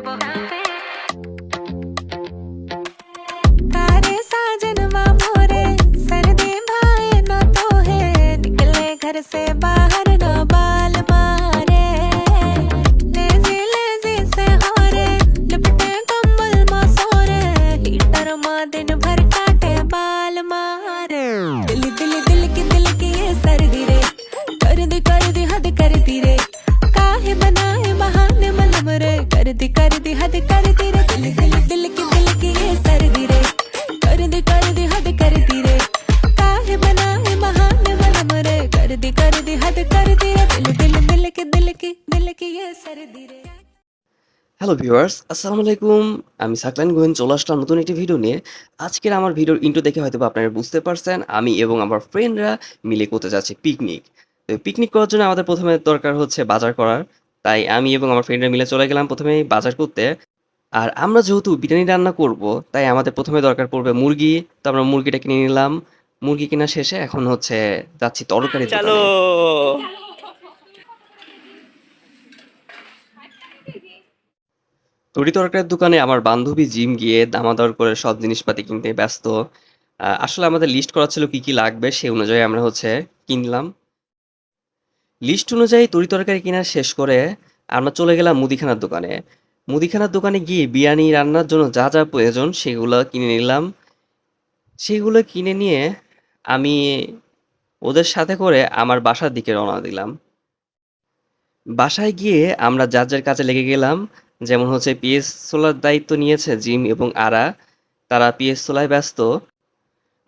भाई निकले घर से बाहर। ভিউয়ার্স আসসালামু আলাইকুম। আমি সাকলাইন গোয়েন চলে আসলাম নতুন একটি ভিডিও নিয়ে। আজকের আমার ভিডিওর ইন্ট্রো দেখে হয়তো আপনারা বুঝতে পারছেন আমি এবং আমার ফ্রেন্ডরা মিলে করতে যাচ্ছি পিকনিক তো পিকনিক করার জন্য আমাদের প্রথমে দরকার হচ্ছে বাজার করার। তাই আমি এবং আমার ফ্রেন্ডরা মিলে চলে গেলাম প্রথমে বাজার করতে। আর আমরা যেহেতু বিরিয়ানি রান্না করব তাই আমাদের প্রথমে দরকার পড়বে মুরগি। তো আমরা মুরগিটা কিনে নিলাম। মুরগি কেনা শেষে এখন হচ্ছে যাচ্ছি তরকারি চলো। তরি তরকারির দোকানে আমার বান্ধবী জিম গিয়ে দামাদর করে সব জিনিসপাতি কিনতে ব্যস্ত। আসলে আমাদের লিস্ট করা ছিল কি কি লাগবে সেই অনুযায়ী আমরা হচ্ছে কিনলাম। লিস্ট অনুযায়ী তরি তরকারি কেনা শেষ করে আমরা চলে গেলাম মুদিখানার দোকানে। মুদিখানার দোকানে গিয়ে বিরিয়ানি রান্নার জন্য যা যা প্রয়োজন সেগুলো কিনে নিলাম। সেগুলো কিনে নিয়ে আমি ওদের সাথে করে আমার বাসার দিকে রওনা দিলাম। বাসায় গিয়ে আমরা যার যার কাজে লেগে গেলাম যেমন হচ্ছে পিএস সোলার দায়িত্ব নিয়েছে জিম এবং আরা তারা পিএস সোলায় ব্যস্ত।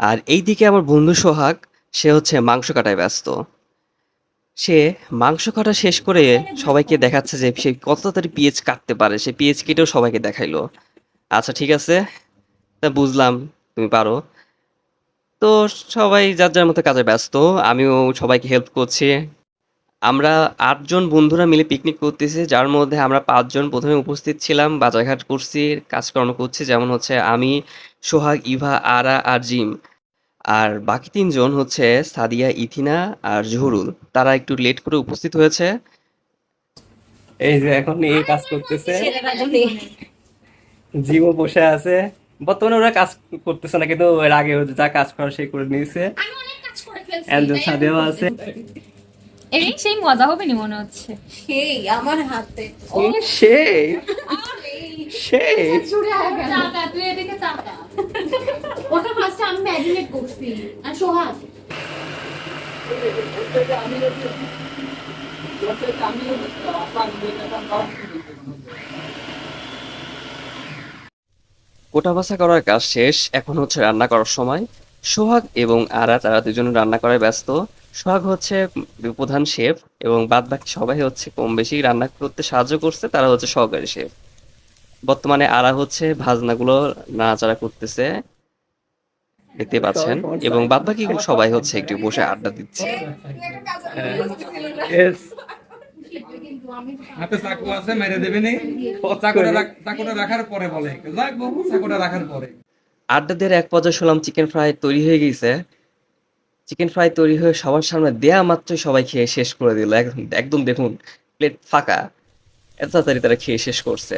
আর এইদিকে আমার বন্ধু সোহাগ, সে হচ্ছে মাংস কাটায় ব্যস্ত। সে মাংস কাটা শেষ করে সবাইকে দেখাচ্ছে যে সে কত তাড়াতাড়ি পিএইচ কাটতে পারে, সে পিএইচ কেটেও সবাইকে দেখাইলো। আচ্ছা ঠিক আছে। তা বুঝলাম, তুমি পারো। তো সবাই যার যার মতো কাজে ব্যস্ত, আমিও সবাইকে হেল্প করছি। আমরা আটজন বন্ধুরা মিলে পিকনিক করতেছি যার মধ্যে আমরা পাঁচজন প্রথমে উপস্থিত ছিলাম বাজারঘাট করছি কাজকর্ম করছি যেমন হচ্ছে আমি সোহাগ ইভা আরা আর জিম। আর বাকি তিনজন হচ্ছে সাদিয়া ইথিনা আর জহুরুল। তারা একটু লেট করে উপস্থিত হয়েছে। এই যে এখন এই কাজ করতেছে। জিমও বসে আছে। বর্তমানে ওরা কাজ করতেছে না কিন্তু এর আগে যা কাজ করার সে করে নিয়েছে। করে একজন সাদেও আছে। এই সেই মজা হবে নি মনে হচ্ছে। সেই আমার হাতে। সেই। সেই। চাকা তুই এদিকে চাকা ওটা ফার্স্টে আমি ম্যারিনেট করছি। আর সোহাগ। কোটা বাছা করার কাজ শেষ এখন হচ্ছে রান্না করার সময়। সোহাগ এবং আরা তারা দুজন রান্না করায় ব্যস্ত। সোহাগ হচ্ছে প্রধান শেফ এবং বাদ বাকি সবাই হচ্ছে কম বেশি রান্না করতে সাহায্য করছে তারা হচ্ছে সহকারী শেফ। বর্তমানে আরা হচ্ছে ভাজনাগুলো নাড়াচাড়া করতেছে দেখতে পাচ্ছেন এবং বাদ বাকি সবাই হচ্ছে একটু বসে আড্ডা দিচ্ছে। হাতে চাকু আছে মেরে দেবে চাকুটা রাখার পরে বলে। চাকুটা রাখার পরে। আড্ডা দেওয়ার এক পর্যায়ে শুনলাম চিকেন ফ্রাই তৈরি হয়ে গেছে। চিকেন ফ্রাই তৈরি হয়ে সবার সামনে দেয়া মাত্রই সবাই খেয়ে শেষ করে দিল। একদম একদম দেখুন প্লেট ফাঁকা। এত তাড়াতাড়ি তারা খেয়ে শেষ করছে।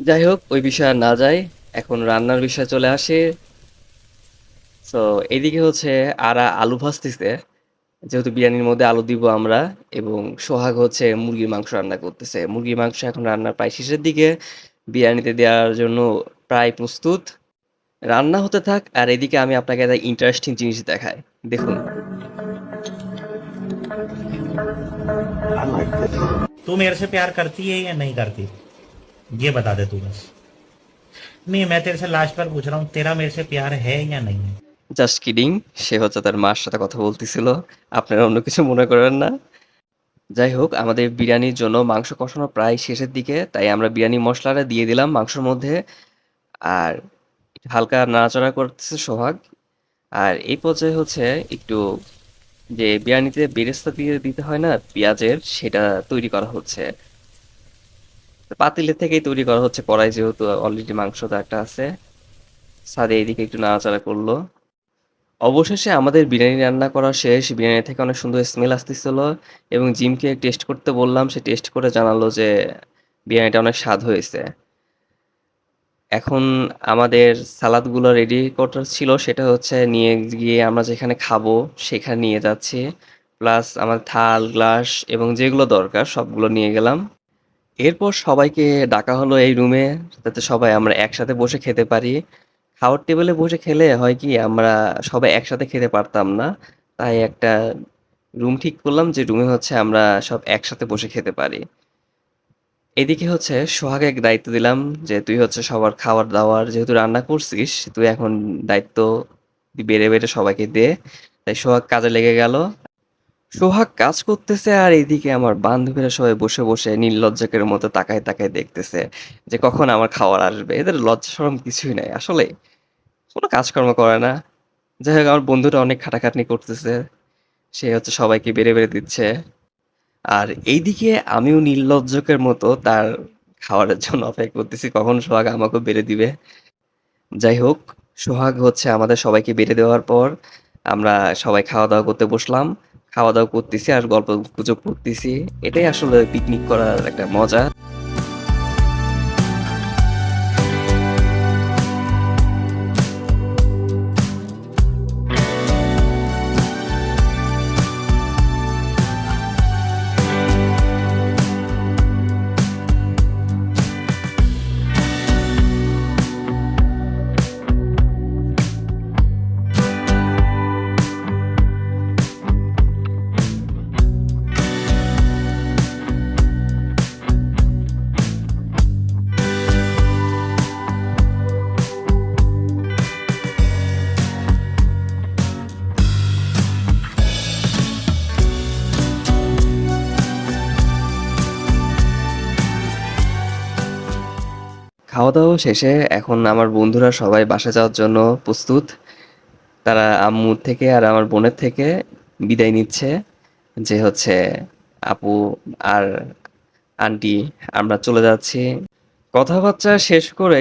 যাই হোক, ওই বিষয়ে না যাই। এখন রান্নার বিষয়ে চলে আসে। তো এদিকে হচ্ছে আরা আলু ভাজতেছে। যেহেতু বিরিয়ানির মধ্যে আলু দিব আমরা এবং সোহাগ হচ্ছে মুরগির মাংস রান্না করতেছে। মুরগির মাংস এখন রান্নার প্রায় শেষের দিকে। বিরিয়ানিতে দেওয়ার জন্য প্রায় প্রস্তুত। রান্না হতে থাক, আর এদিকে আমি আপনাকে একটা ইন্টারেস্টিং জিনিস দেখাই। দেখুন तू मेरे से प्यार करती है या नहीं करती ये बता दे तू बस नहीं मैं तेरे से लास्ट बार पूछ रहा हूँ तेरा मेरे से प्यार है या नहीं है জাস্ট কিডিং সে হচ্ছে তার মার সাথে কথা বলতেছিল আপনারা অন্য কিছু মনে করেন না যাই হোক আমাদের বিরিয়ানির জন্য মাংস কষানো প্রায় শেষের দিকে তাই আমরা বিরিয়ানি মশলাটা দিয়ে দিলাম মাংসের মধ্যে আর একটু হালকা নাড়াচাড়া করতেছে সোহাগ আর এই পর্যায়ে হচ্ছে একটু যে বিরিয়ানিতে বেরেস্তা দিয়ে দিতে হয় না, পেঁয়াজের, সেটা তৈরি করা হচ্ছে। পাতিলের থেকেই তৈরি করা হচ্ছে কড়াই যেহেতু অলরেডি মাংস তো একটা আছে। সাদে এইদিকে একটু নাড়াচাড়া করল। অবশেষে আমাদের বিরিয়ানি রান্না করা শেষ। বিরিয়ানি থেকে অনেক সুন্দর স্মেল আসতেছিল এবং জিমকে টেস্ট করতে বললাম। সে টেস্ট করে জানালো যে বিরিয়ানিটা অনেক স্বাদ হয়েছে। এখন আমাদের সালাদগুলো রেডি করার ছিল, সেটা হচ্ছে নিয়ে গিয়ে আমরা যেখানে খাব সেখানে নিয়ে যাচ্ছি। প্লাস আমার থাল, গ্লাস এবং যেগুলো দরকার সবগুলো নিয়ে গেলাম। এরপর সবাইকে ডাকা হলো এই রুমে যাতে সবাই আমরা একসাথে বসে খেতে পারি। খাওয়ার টেবিলে বসে খেলে হয় কি, আমরা সবাই একসাথে খেতে পারতাম না। তাই একটা রুম ঠিক করলাম যে রুমে হচ্ছে আমরা সব একসাথে বসে খেতে পারি। এদিকে হচ্ছে সোহাগে এক দায়িত্ব দিলাম যে তুই হচ্ছে সবার খাবার দাওয়ার যেহেতু রান্না করছিস, তুই এখন দায়িত্ব বেড়ে বেড়ে সবাইকে দে। তাই সোহাগ কাজে লেগে গেল। সোহাগ কাজ করতেছে আর এইদিকে আমার বান্ধবীরা সবাই বসে বসে নির্লজ্জকের মতো তাকায় তাকায় দেখতেছে যে কখন আমার খাওয়ার আসবে। এদের লজ্জা সরম কিছুই নাই আসলে কোনো কাজকর্ম করে না। যাই হোক, আমার বন্ধুরা অনেক খাটাখাটনি করতেছে। সে হচ্ছে সবাইকে বেড়ে বেড়ে দিচ্ছে। আর এইদিকে আমিও নির্লজ্জকের মতো তার খাওয়ারের জন্য অপেক্ষা করতেছি। কখন সোহাগ আমাকেও বেড়ে দিবে? যাই হোক, সোহাগ হচ্ছে আমাদের সবাইকে বেড়ে দেওয়ার পর আমরা সবাই খাওয়া দাওয়া করতে বসলাম। খাওয়া দাওয়া করতেছি আর গল্প গুজব করতেছি। এটাই আসলে পিকনিক করার একটা মজা। খাওয়া দাওয়া শেষে এখন আমার বন্ধুরা সবাই বাসা যাওয়ার জন্য প্রস্তুত। তারা আম্মুর থেকে আর আমার বোনের থেকে বিদায় নিচ্ছে যে হচ্ছে আপু আর আন্টি, আমরা চলে যাচ্ছি। কথাবার্তা শেষ করে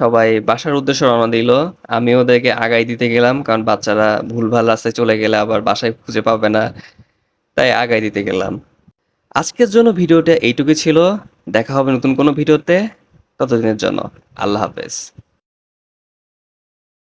সবাই বাসার উদ্দেশ্যে রওনা দিল। আমি ওদেরকে আগাই দিতে গেলাম কারণ বাচ্চারা ভুলভাল রাস্তায় চলে গেলে আবার বাসায় খুঁজে পাবে না, তাই আগাই দিতে গেলাম। আজকের জন্য ভিডিওটা এইটুকু ছিল। দেখা হবে নতুন কোনো ভিডিওতে। ততদিনের জন্য। আল্লাহ হাফেজ।